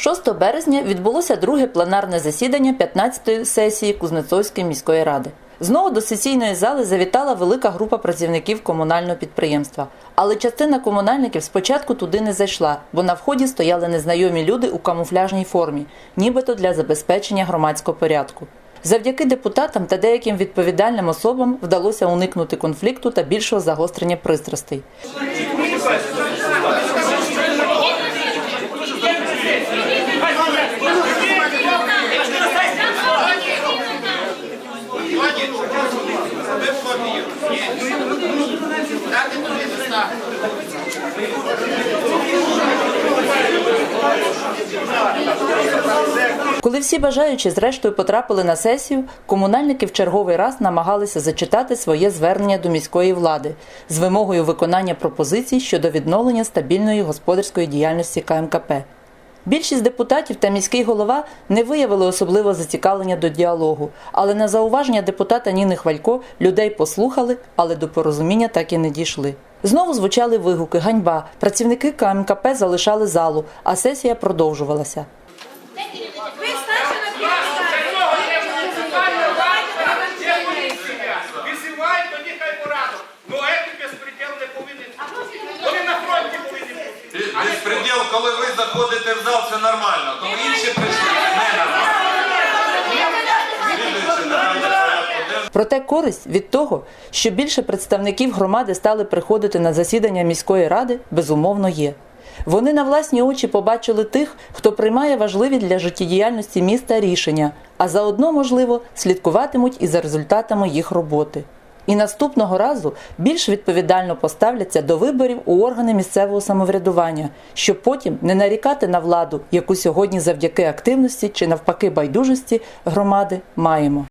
6 березня відбулося друге пленарне засідання 15-ї сесії Кузнецовської міської ради. Знову до сесійної зали завітала велика група працівників комунального підприємства. Але частина комунальників спочатку туди не зайшла, бо на вході стояли незнайомі люди у камуфляжній формі, нібито для забезпечення громадського порядку. Завдяки депутатам та деяким відповідальним особам вдалося уникнути конфлікту та більшого загострення пристрастей. Коли всі бажаючі зрештою потрапили на сесію, комунальники в черговий раз намагалися зачитати своє звернення до міської влади з вимогою виконання пропозицій щодо відновлення стабільної господарської діяльності КМКП. Більшість депутатів та міський голова не виявили особливо зацікавлення до діалогу, але на зауваження депутата Ніни Хвалько людей послухали, але до порозуміння так і не дійшли. Знову звучали вигуки, ганьба. Працівники КМКП залишали залу, а сесія продовжувалася. Коли ви заходите в зал, це нормально. Коли інші прийшли, це не нормально. Проте користь від того, що більше представників громади стали приходити на засідання міської ради, безумовно є. Вони на власні очі побачили тих, хто приймає важливі для життєдіяльності міста рішення, а заодно, можливо, слідкуватимуть і за результатами їх роботи. І наступного разу більш відповідально поставляться до виборів у органи місцевого самоврядування, щоб потім не нарікати на владу, яку сьогодні завдяки активності чи навпаки байдужості громади маємо.